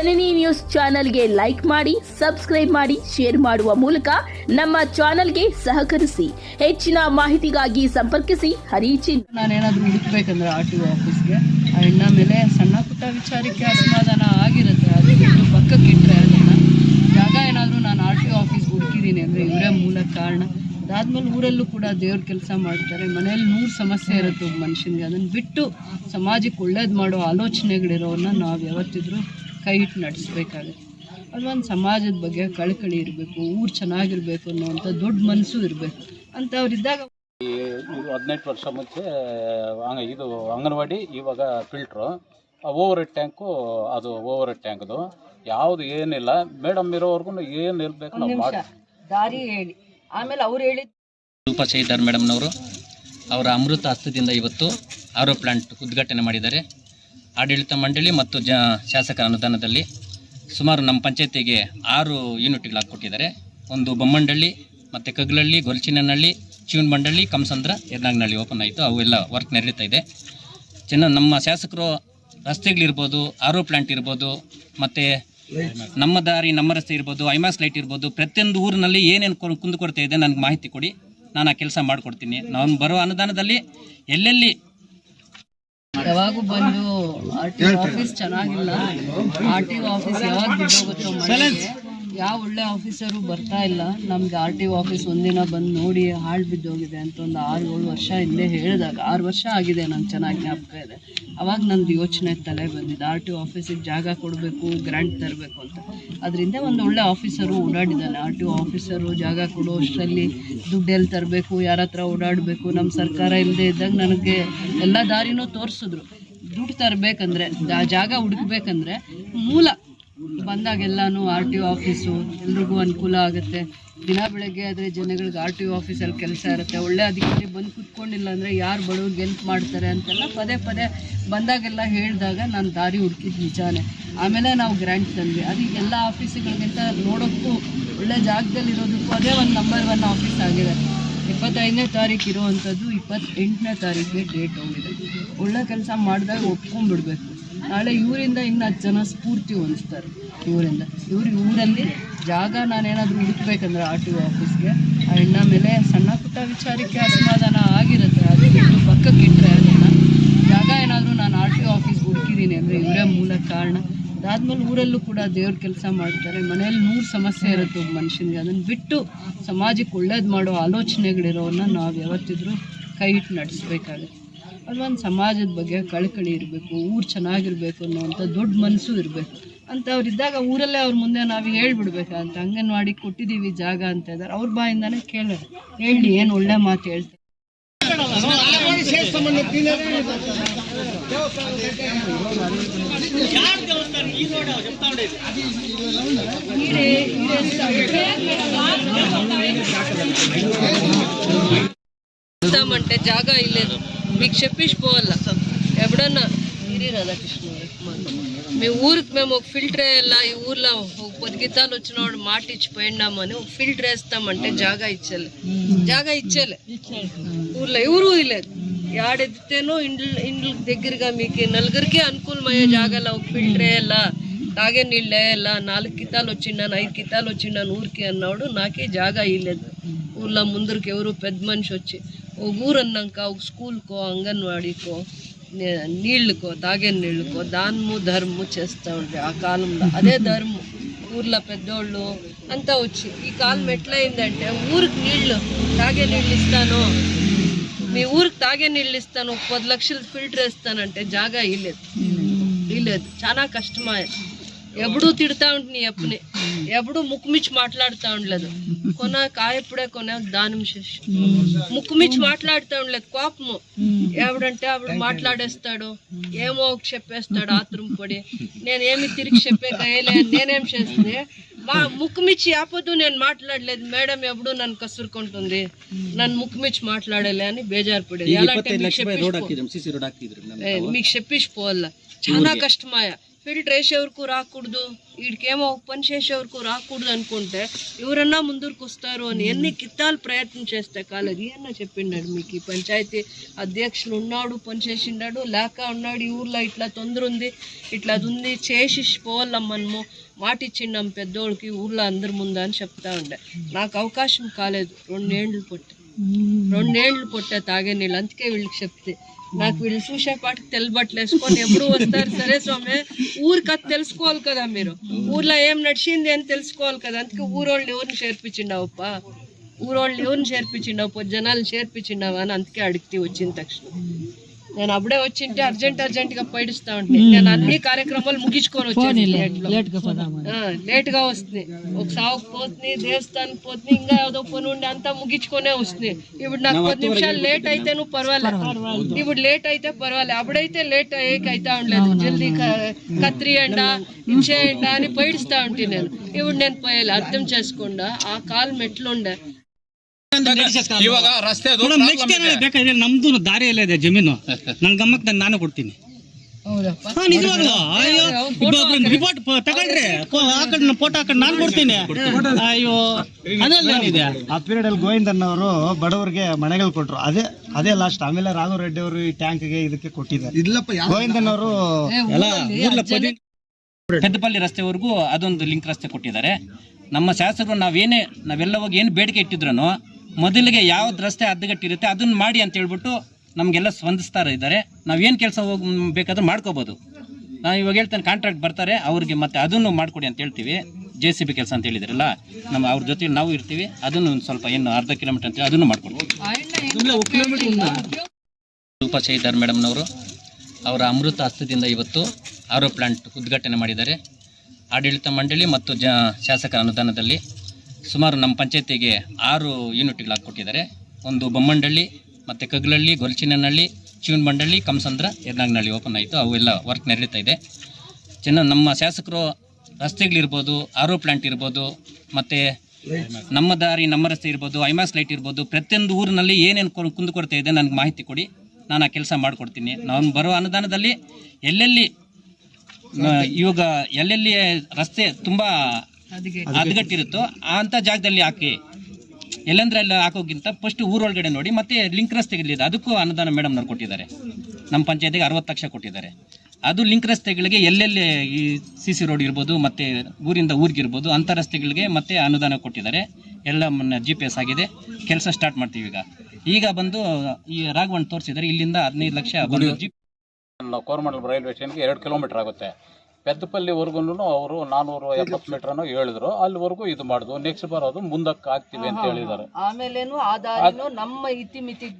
ಜನನಿ news ಚಾನೆಲ್ಗೆ like ಮಾಡಿ, subscribe ಮಾಡಿ, ಶೇರ್ ಮಾಡುವ ಮೂಲಕ ನಮ್ಮ ಚಾನೆಲ್ಗೆ ಸಹಕರಿಸಿ. ಹೆಚ್ಚಿನ ಮಾಹಿತಿಗಾಗಿ ಸಂಪರ್ಕಿಸಿ. ಹರಿಚಿನ್ ನಾನೇನಾದರೂ ಹುಡುಕ್ಬೇಕಂದ್ರೆ ಆರ್ ಟಿ ಒ ಆಫೀಸ್ಗೆ. ಆ ಹೆಣ್ಣ ಮೇಲೆ ಸಣ್ಣ ಪುಟ್ಟ ವಿಚಾರಕ್ಕೆ ಅಸಮಾಧಾನ ಆಗಿರುತ್ತೆ ಅದು ಬಿಟ್ಟು ಪಕ್ಕಕ್ಕೆ ಇಟ್ಟರೆ ಅದನ್ನು ಜಾಗ ಏನಾದರೂ ನಾನು ಆರ್ ಟಿ ಒ ಆಫೀಸ್ಗೆ ಹುಡುಕಿದ್ದೀನಿ ಅಂದರೆ ಇವರೇ ಮೂಲ ಕಾರಣ ಅದಾದ್ಮೇಲೆ ಊರಲ್ಲೂ ಕೂಡ ದೇವ್ರ ಕೆಲಸ ಮಾಡ್ತಾರೆ. ಮನೆಯಲ್ಲಿ ನೂರು ಸಮಸ್ಯೆ ಇರುತ್ತೆ ಒಬ್ಬ ಮನುಷ್ಯನಿಗೆ. ಅದನ್ನು ಬಿಟ್ಟು ಸಮಾಜಕ್ಕೆ ಒಳ್ಳೇದು ಮಾಡೋ ಆಲೋಚನೆಗಳಿರೋನ್ನ ನಾವು ಯಾವತ್ತಿದ್ರೂ ಕೈ ಇಟ್ಟು ನಡೆಸ್ಬೇಕಾಗುತ್ತೆ. ಅದೊಂದು ಸಮಾಜದ ಬಗ್ಗೆ ಕಳಕಳಿ ಇರಬೇಕು ಊರು ಚೆನ್ನಾಗಿರ್ಬೇಕು ಅನ್ನೋವಂಥ ದೊಡ್ಡ ಮನಸ್ಸು ಇರಬೇಕು. ಅಂಥವ್ರಿದ್ದಾಗ ಹದಿನೆಂಟು ವರ್ಷ ಮುಂಚೆ ಇದು ಅಂಗನವಾಡಿ ಇವಾಗ ಫಿಲ್ಟ್ರು. ಓವರ್ ಹೆಡ್ ಟ್ಯಾಂಕು ಅದು ಓವರ್ ಹೆಡ್ ಟ್ಯಾಂಕ್ದು. ಯಾವುದು ಏನಿಲ್ಲ. ಮೇಡಮ್ ಇರೋವರೆಗೂ ಏನು ಇರಬೇಕು ನಾವು ಮಾಡಿ ದಾರಿ ಹೇಳಿ. ಆಮೇಲೆ ಅವ್ರು ಹೇಳಿದ ರೂಪಾ ಇದ್ದಾರೆ ಮೇಡಮ್ನವರು ಅವರ ಅಮೃತ ಹಸ್ತದಿಂದ ಇವತ್ತು ಆರೋ ಪ್ಲಾಂಟ್ ಉದ್ಘಾಟನೆ ಮಾಡಿದ್ದಾರೆ. ಆಡಳಿತ ಮಂಡಳಿ ಮತ್ತು ಜ ಶಾಸಕರ ಅನುದಾನದಲ್ಲಿ ಸುಮಾರು ನಮ್ಮ ಪಂಚಾಯತಿಗೆ ಆರು ಯೂನಿಟ್ಗಳು ಹಾಕ್ಕೊಟ್ಟಿದ್ದಾರೆ ಒಂದು ಬೊಮ್ಮಂಡಳ್ಳಿ ಮತ್ತು ಕಗ್ಲಳ್ಳಿ, ಗೊಲ್ಚಿನಹಳ್ಳಿ ಚಿವನಬಂಡಳ್ಳಿ ಕಮಸಂದ್ರ ಯರ್ನಾಗ್ನಹಳ್ಳಿ ಓಪನ್ ಆಯಿತು. ಅವೆಲ್ಲ ವರ್ಕ್ ನಡೀತಾ ಇದೆ. ಚೆನ್ನ ನಮ್ಮ ಶಾಸಕರು ರಸ್ತೆಗಳಿರ್ಬೋದು, ಆರೋ ಪ್ಲಾಂಟ್ ಇರ್ಬೋದು, ಮತ್ತು ನಮ್ಮ ದಾರಿ ನಮ್ಮ ರಸ್ತೆ ಇರ್ಬೋದು ಐಮಾಸ್ ಲೈಟ್ ಇರ್ಬೋದು ಪ್ರತಿಯೊಂದು ಊರಿನಲ್ಲಿ ಏನೇನು ಕುಂದುಕೊಡ್ತಾ ಕುಂದುಕೊರತೆ ಇದೆ ನನಗೆ ಮಾಹಿತಿ ಕೊಡಿ. ನಾನು ಆ ಕೆಲಸ ಮಾಡಿಕೊಡ್ತೀನಿ. ನಾನು ಬರೋ ಅನುದಾನದಲ್ಲಿ ಎಲ್ಲೆಲ್ಲಿ ಯಾವಾಗೂ ಬಂದು ಆರ್ ಟಿ ಆಫೀಸ್ ಚೆನ್ನಾಗಿಲ್ಲ. ಆರ್ ಟಿ ಆಫೀಸ್ ಯಾವಾಗ ಯಾವ ಒಳ್ಳೆ ಆಫೀಸರು ಬರ್ತಾ ಇಲ್ಲ. ನಮ್ಗೆ ಆರ್ ಟಿ ಆಫೀಸ್ ಒಂದಿನ ಬಂದು ನೋಡಿ ಹಾಳು ಬಿದ್ದೋಗಿದೆ ಅಂತ ಒಂದು ಆರು, ಏಳು ವರ್ಷ ಹಿಂದೆ ಹೇಳಿದಾಗ, ಆರು ವರ್ಷ ಆಗಿದೆ ನಂಗೆ ಚೆನ್ನಾಗಿ ಜ್ಞಾಪಕ ಇದೆ. ಅವಾಗ ನಂದು ಯೋಚನೆ ತಲೆ ಬಂದಿದೆ. ಆರ್ ಟಿ ಆಫೀಸಿಗೆ ಜಾಗ ಕೊಡಬೇಕು ಗ್ರ್ಯಾಂಟ್ ತರಬೇಕು ಅಂತ. ಅದರಿಂದ ಒಂದು ಒಳ್ಳೆ ಆಫೀಸರು ಓಡಾಡಿದ್ದಾನೆ ಆರ್ ಟಿ ಆಫೀಸರು ಜಾಗ ಕೊಡೋ ಅಷ್ಟರಲ್ಲಿ ದುಡ್ಡೆಲ್ಲಿ ತರಬೇಕು, ಯಾರ ಹತ್ರ ಓಡಾಡಬೇಕು ನಮ್ಮ ಸರ್ಕಾರ ಇಲ್ಲದೆ ಇದ್ದಾಗ ನನಗೆ ಎಲ್ಲ ದಾರಿನೂ ತೋರಿಸಿದ್ರು. ದುಡ್ಡು ತರಬೇಕಂದ್ರೆ ಜಾಗ ಹುಡುಕ್ಬೇಕಂದ್ರೆ ಮೂಲ ಬಂದಾಗೆಲ್ಲಾನು ಆರ್ ಟಿ ಒ ಆಫೀಸು, ಎಲ್ರಿಗೂ ಅನುಕೂಲ ಆಗುತ್ತೆ. ದಿನ ಬೆಳಗ್ಗೆ ಆದರೆ ಜನಗಳಿಗೆ ಆರ್ ಟಿ ಒ ಆಫೀಸಲ್ಲಿ ಕೆಲಸ ಇರುತ್ತೆ. ಒಳ್ಳೆ ಅಧಿಕಾರಿ ಬಂದು ಕುತ್ಕೊಂಡಿಲ್ಲ ಅಂದರೆ ಯಾರು ಬಡವ್ರಿಗೆ ಹೆಲ್ಪ್ ಮಾಡ್ತಾರೆ ಅಂತೆಲ್ಲ ಪದೇ ಪದೇ ಬಂದಾಗೆಲ್ಲ ಹೇಳಿದಾಗ ನಾನು ದಾರಿ ಹುಡುಕಿದ ನಿಜಾನೇ. ಆಮೇಲೆ ನಾವು ಗ್ರ್ಯಾಂಟ್ ತಂದ್ವಿ. ಅದು ಎಲ್ಲ ಆಫೀಸುಗಳಿಗಿಂತ ನೋಡೋಕ್ಕೂ ಒಳ್ಳೆ ಜಾಗದಲ್ಲಿ ಇರೋದಕ್ಕೂ ಅದೇ ಒಂದು ನಂಬರ್ ಒನ್ ಆಫೀಸ್ ಆಗಿದೆ. ಇಪ್ಪತ್ತೈದನೇ ತಾರೀಕು ಇರುವಂಥದ್ದು ಇಪ್ಪತ್ತೆಂಟನೇ ತಾರೀಕಿಗೆ ಡೇಟ್ ಹೋಗಿದೆ. ಒಳ್ಳೆ ಕೆಲಸ ಮಾಡಿದಾಗ ಒಪ್ಕೊಂಡ್ಬಿಡ್ಬೇಕು. ನಾಳೆ ಇವರಿಂದ ಇನ್ನು ಹತ್ತು ಜನ ಸ್ಫೂರ್ತಿ ಹೊಂದಿಸ್ತಾರೆ ಇವರಿಂದ. ಇವ್ರು ಊರಲ್ಲಿ ಜಾಗ ನಾನೇನಾದರೂ ಹುಡುಕ್ಬೇಕಂದ್ರೆ ಆರ್ ಟಿ ಒ ಆಫೀಸ್ಗೆ, ಆ ಹೆಣ್ಣ ಮೇಲೆ ಸಣ್ಣ ಪುಟ್ಟ ವಿಚಾರಕ್ಕೆ ಅಸಮಾಧಾನ ಆಗಿರುತ್ತೆ. ಅದು ಪಕ್ಕಕ್ಕೆ ಇಟ್ಟರೆ ಅದನ್ನು ಜಾಗ ಏನಾದರೂ ನಾನು ಆರ್ ಟಿ ಒ ಆಫೀಸ್ಗೆ ಹುಡುಕಿದ್ದೀನಿ ಅಂದರೆ ಇವರೇ ಮೂಲ ಕಾರಣ. ಅದಾದ್ಮೇಲೆ ಊರಲ್ಲೂ ಕೂಡ ದೇವ್ರ ಕೆಲಸ ಮಾಡ್ತಾರೆ. ಮನೆಯಲ್ಲಿ ನೂರು ಸಮಸ್ಯೆ ಇರುತ್ತೆ ಒಬ್ಬ ಮನುಷ್ಯನಿಗೆ. ಅದನ್ನು ಬಿಟ್ಟು ಸಮಾಜಕ್ಕೆ ಒಳ್ಳೇದು ಮಾಡೋ ಆಲೋಚನೆಗಳಿರೋನ್ನ ನಾವು ಯಾವತ್ತಿದ್ರೂ ಕೈ ಇಟ್ಟು ನಡೆಸ್ಬೇಕಾಗುತ್ತೆ. ಅದೊಂದು ಸಮಾಜದ ಬಗ್ಗೆ ಕಳಕಳಿ ಇರಬೇಕು, ಊರು ಚೆನ್ನಾಗಿರ್ಬೇಕು ಅನ್ನೋವಂಥ ದೊಡ್ಡ ಮನಸ್ಸು ಇರಬೇಕು. ಅಂತ ಅವ್ರು ಇದ್ದಾಗ ಊರಲ್ಲೇ ಅವ್ರ ಮುಂದೆ ನಾವು ಹೇಳ್ಬಿಡ್ಬೇಕಂತ ಅಂಗನವಾಡಿ ಕೊಟ್ಟಿದ್ದೀವಿ ಜಾಗ ಅಂತ ಇದ್ದಾರೆ ಅವ್ರ ಬಾಯಿಂದಾನೇ ಕೇಳೋದು. ಹೇಳಿ, ಏನು ಒಳ್ಳೆ ಮಾತು ಹೇಳ್ತಾರೆ? అంటే జాగా ఇల్లేదు మీకు చెప్పిపోవాల ఎప్పుడన్నా? ఇరి రాధాకృష్ణ మీ ఊరికి మేము ఒక ఫిల్టర్ వేయాలా? ఈ ఊర్లో ఒక పది గీతాలు వచ్చినవాడు మాట ఇచ్చి పోయినామని ఒక ఫిల్టర్ వేస్తామంటే జాగా ఇచ్చేలే. జాగా ఇచ్చేలే. ఊర్లో ఎవరు లేదు యాడెత్తితేనో ఇండ్ల ఇండ్ల దగ్గరగా మీకు నలుగురికి అనుకూలమయ్యే జాగాలో ఒక ఫిల్టర్ వేయాలా? తాగే నీళ్ళు వేయాలా? నాలుగు కితాలు వచ్చిండాను ఐదు కితాలు వచ్చిండాను ఊరికి అన్నాడు. నాకే జాగా ఇవ్వలేదు ఊర్లో ముందరికి ఎవరు పెద్ద మనిషి వచ్చి ఒక ఊరు అన్నాక ఒక స్కూల్కో అంగన్వాడీకో నీళ్ళుకో నీళ్ళకో తాగే నీళ్ళకో దానము ధర్మము చేస్తూ ఉండే ఆ కాలంలో. అదే ధర్మం. ఊర్లో పెద్దోళ్ళు అంతా వచ్చి ఈ కాలం ఎట్లయిందంటే ఊరికి నీళ్ళు తాగే నీళ్ళు ఇస్తాను. మీ ఊరికి తాగే నీళ్ళు ఇస్తాను. పది లక్షలు ఫిల్టర్ వేస్తానంటే జాగా ఇవ్వలేదు ఇవ్వలేదు చాలా కష్టమే ఎప్పుడు తిడతా ఉంటుంది ఎప్పుని ఎప్పుడు ముక్కుమిచ్చి మాట్లాడుతూ ఉండలేదు. కొన కాయప్పుడే కొన దానం చేసి ముక్కుమిచ్చి మాట్లాడుతూ ఉండలేదు కోపము. ఎవడంటే ఆవిడ మాట్లాడేస్తాడు ఏమో ఒక చెప్పేస్తాడు ఆత్రం పడి. నేనేమి తిరిగి చెప్పే కయ్యలే నేనేం చేస్తే? మా ముక్కుమిచ్చి ఆపొద్దు నేను మాట్లాడలేదు. మేడం ఎప్పుడు నన్ను కసురుకుంటుంది. నన్ను ముక్కుమిచ్చి మాట్లాడలే అని బేజారు పడేది. ఎలా అంటే మీకు చెప్పిసి పో- ఏ, మీకు చెప్పిసి పోవాల. చాలా కష్టమాయ ఫీల్డ్ వేసేవరకు రాకూడదు వీడికేమో పని చేసేవరకు రాకూడదు అనుకుంటే ఎవరన్నా ముందరకు వస్తారు అని ఎన్ని కిత్తాలు ప్రయత్నం చేస్తే కాలేదు. ఏమన్నా చెప్పిండాడు మీకు ఈ పంచాయతీ అధ్యక్షులు ఉన్నాడు పని చేసిండాడు లేక ఉన్నాడు ఈ ఊర్లో ఇట్లా తొందర ఉంది ఇట్లా ఉంది చేసి పోవాల మనము మాట ఇచ్చిండాం పెద్దోళ్ళకి ఊర్లో అందరి ముందు అని చెప్తా ఉండే. నాకు అవకాశం కాలేదు రెండేండ్లు పొట్టి రెండేండ్లు పొట్టే తాగే నీళ్ళు అందుకే వీళ్ళకి చెప్తే. నాకు వీళ్ళు చూసేపాటికి తెల్లబట్టలు వేసుకొని ఎప్పుడు వస్తారు. సరే స్వామి ఊరికి అది తెలుసుకోవాలి కదా మీరు. ఊర్లో ఏం నడిచింది అని తెలుసుకోవాలి కదా. అందుకే ఊరోళ్ళు ఎవరిని చేర్పించిండవప్ప? ఊరోళ్ళు ఎవరిని చేర్పించిండవు జనాలు చేర్పించిండావా అని అందుకే అడిగితే వచ్చిన తక్షణం. నేను అప్పుడే వచ్చింటే అర్జెంట్ అర్జెంట్గా పైడిస్తా ఉంటాయి నేను అన్ని కార్యక్రమాలు ముగించుకొని వచ్చాను లేట్గా వస్తుంది. ఒక సావుకు పోతుంది దేవస్థానికి పోతుంది ఇంకా ఏదో పని ఉండి అంతా ముగించుకొనే వస్తుంది. ఇప్పుడు నాకు పది నిమిషాలు లేట్ అయితే నువ్వు పర్వాలేదు ఇప్పుడు లేట్ అయితే పర్వాలేదు అప్పుడైతే లేట్ అయితే ఉండలేదు. జల్దీ కత్తిరియండా ఇచ్చేయండా అని పైడిస్తా ఉంటే నేను. ఇప్పుడు నేను పోయాలి అర్థం చేసుకుండా ఆ కాలు మెట్లుండే. ಇವಾಗ ರಸ್ತೆ ಬೇಕಾದ್ರೆ ನಮ್ದು ದಾರಿ ಎಲ್ಲ ಇದೆ ಜಮೀನು. ನನ್ ಗಮನಕ್ಕೆ ನಾನು ನಾನು ಕೊಡ್ತೀನಿ. ನಿಜವಾಗ್ಲು. ಅಯ್ಯೋ ರಿಪೋರ್ಟ್ ತಗೊಳ್ರಿ ಫೋ- ಹಾಕೊಂಡ್ ಫೋಟೋ ಹಾಕೊಂಡು ನಾನು ಕೊಡ್ತೀನಿ. ಅಯ್ಯೋ ಅದ್ರಲ್ಲಿ ಏನಿದೆ? ಆ ಪೀರಿಯಡ್ ಅಲ್ಲಿ ಗೋವಿಂದನ್ ಅವರು ಬಡವರಿಗೆ ಮನೆಗಳು ಕೊಟ್ರು. ಅದೇ ಅದೇ ಲಾಸ್ಟ್ ಆಮೇಲೆ ರಾಘವ ರೆಡ್ಡಿ ಅವರು ಈ ಟ್ಯಾಂಕ್ಗೆ ಇದಕ್ಕೆ ಕೊಟ್ಟಿದ್ದಾರೆ. ಗೋವಿಂದನ್ ಅವರು ಪೆದ್ದಪಲ್ಲಿ ರಸ್ತೆವರೆಗೂ ಅದೊಂದು ಲಿಂಕ್ ರಸ್ತೆ ಕೊಟ್ಟಿದ್ದಾರೆ. ನಮ್ಮ ಶಾಸಕರು ನಾವೇನೇ ನಾವೆಲ್ಲ ಹೋಗಿ ಏನು ಬೇಡಿಕೆ ಇಟ್ಟಿದ್ರು ಮೊದಲಿಗೆ ಯಾವ್ದು ರಸ್ತೆ ಅಡ್ಡಗಟ್ಟಿರುತ್ತೆ ಅದನ್ನ ಮಾಡಿ ಅಂತ ಹೇಳ್ಬಿಟ್ಟು ನಮಗೆಲ್ಲ ಸ್ಪಂದಿಸ್ತಾ ಇದ್ದಾರೆ. ನಾವೇನು ಕೆಲಸ ಹೋಗಿ ಬೇಕಾದ್ರೂ ಮಾಡ್ಕೋಬೋದು. ನಾವು ಇವಾಗ ಹೇಳ್ತೇನೆ ಕಾಂಟ್ರಾಕ್ಟ್ ಬರ್ತಾರೆ ಅವ್ರಿಗೆ ಮತ್ತೆ ಅದನ್ನು ಮಾಡಿಕೊಡಿ ಅಂತ ಹೇಳ್ತೀವಿ. ಜೆ ಸಿ ಬಿ ಕೆಲಸ ಅಂತ ಹೇಳಿದ್ರಲ್ಲ ನಮ್ಮ ಅವ್ರ ಜೊತೆ ನಾವು ಇರ್ತೀವಿ ಅದನ್ನು ಒಂದು ಸ್ವಲ್ಪ ಏನು ಅರ್ಧ ಕಿಲೋಮೀಟರ್ ಅಂತ ಅದನ್ನು ಮಾಡ್ಕೊಡ್ತೀವಿ. ರೂಪಾ ಇದ್ದಾರೆ ಮೇಡಮ್ನವರು ಅವರ ಅಮೃತ ಹಸ್ತದಿಂದ ಇವತ್ತು ಆರೋ ಪ್ಲಾಂಟ್ ಉದ್ಘಾಟನೆ ಮಾಡಿದ್ದಾರೆ. ಆಡಳಿತ ಮಂಡಳಿ ಮತ್ತು ಜ ಶಾಸಕರ ಅನುದಾನದಲ್ಲಿ ಸುಮಾರು ನಮ್ಮ ಪಂಚಾಯತಿಗೆ ಆರು ಯೂನಿಟ್ಗಳು ಹಾಕ್ಕೊಟ್ಟಿದ್ದಾರೆ. ಒಂದು ಬೊಮ್ಮಂಡಳ್ಳಿ ಮತ್ತು ಕಗ್ಲಹಳ್ಳಿ ಗೊಲ್ಚಿನಹಳ್ಳಿ ಚಿವನಬಂಡಳ್ಳಿ ಕಂಸಂದ್ರ ಯರ್ನಾಗ್ನಹಳ್ಳಿ ಓಪನ್ ಆಯಿತು. ಅವೆಲ್ಲ ವರ್ಕ್ ನಡೀತಾ ಇದೆ. ಚೆನ್ನ ನಮ್ಮ ಶಾಸಕರು ರಸ್ತೆಗಳಿರ್ಬೋದು, ಆರೋ ಪ್ಲಾಂಟ್ ಇರ್ಬೋದು, ಮತ್ತು ನಮ್ಮ ದಾರಿ, ನಮ್ಮ ರಸ್ತೆ ಇರ್ಬೋದು ಐಮಾಸ್ ಲೈಟ್ ಇರ್ಬೋದು, ಪ್ರತಿಯೊಂದು ಊರಿನಲ್ಲಿ ಏನೇನು ಕುಂದುಕೊರತೆ ಇದೆ ನನಗೆ ಮಾಹಿತಿ ಕೊಡಿ. ನಾನು ಆ ಕೆಲಸ ಮಾಡಿಕೊಡ್ತೀನಿ. ನಾನು ಬರೋ ಅನುದಾನದಲ್ಲಿ ಎಲ್ಲೆಲ್ಲಿ ಇವಾಗ ಎಲ್ಲೆಲ್ಲಿ ರಸ್ತೆ ತುಂಬ ಹದಗಟ್ಟಿರುತ್ತೋ ಅಂತ ಜಾಗದಲ್ಲಿ ಹಾಕಿ. ಎಲ್ಲಂದ್ರೆ ಅಲ್ಲಿ ಹಾಕೋಕ್ಕಿಂತ ಫಸ್ಟ್ ಊರೊಳಗಡೆ ನೋಡಿ ಮತ್ತೆ ಲಿಂಕ್ ರಸ್ತೆಗಳಿದೆ ಅದಕ್ಕೂ ಅನುದಾನ ಮೇಡಮ್ನವ್ರು ಕೊಟ್ಟಿದ್ದಾರೆ. ನಮ್ಮ ಪಂಚಾಯತಿಗೆ ಅರವತ್ತು ಲಕ್ಷ ಕೊಟ್ಟಿದ್ದಾರೆ. ಅದು ಲಿಂಕ್ ರಸ್ತೆಗಳಿಗೆ ಎಲ್ಲೆಲ್ಲಿ ಈ ಸಿ ಸಿ ರೋಡ್ ಇರ್ಬೋದು ಮತ್ತೆ ಊರಿಂದ ಊರಿಗಿರ್ಬೋದು ಅಂತ ರಸ್ತೆಗಳಿಗೆ ಮತ್ತೆ ಅನುದಾನ ಕೊಟ್ಟಿದ್ದಾರೆ. ಎಲ್ಲ ಜಿ ಪಿ ಎಸ್ ಆಗಿದೆ. ಕೆಲಸ ಸ್ಟಾರ್ಟ್ ಮಾಡ್ತೀವಿ ಈಗ. ಈಗ ಬಂದು ಈ ರಾಘವನ್ ತೋರಿಸಿದರೆ ಇಲ್ಲಿಂದ ಹದಿನೈದು ಲಕ್ಷ ಕೋರಮಂಡಲ ರೈಲ್ವೆ ಸ್ಟೇಷನ್ಗೆ ಎರಡು ಕಿಲೋಮೀಟರ್ ಆಗುತ್ತೆ. ಪೆದ್ದಪಲ್ಲಿವರೆಗೂ ಅವರು ನಾನೂರು ಎಪ್ಪತ್ತು ಮೀಟರ್ನೋ ಹೇಳಿದ್ರು. ಅಲ್ಲಿವರೆಗೂ ಇದು ಮಾಡುದು. ನೆಕ್ಸ್ಟ್ ಬರೋದು ಮುಂದಕ್ಕೆ ಹಾಕ್ತೀವಿ ಅಂತ ಹೇಳಿದ್ದಾರೆ. ಆಮೇಲೆ ನಮ್ಮ ಇತಿಮಿತಿಗೆ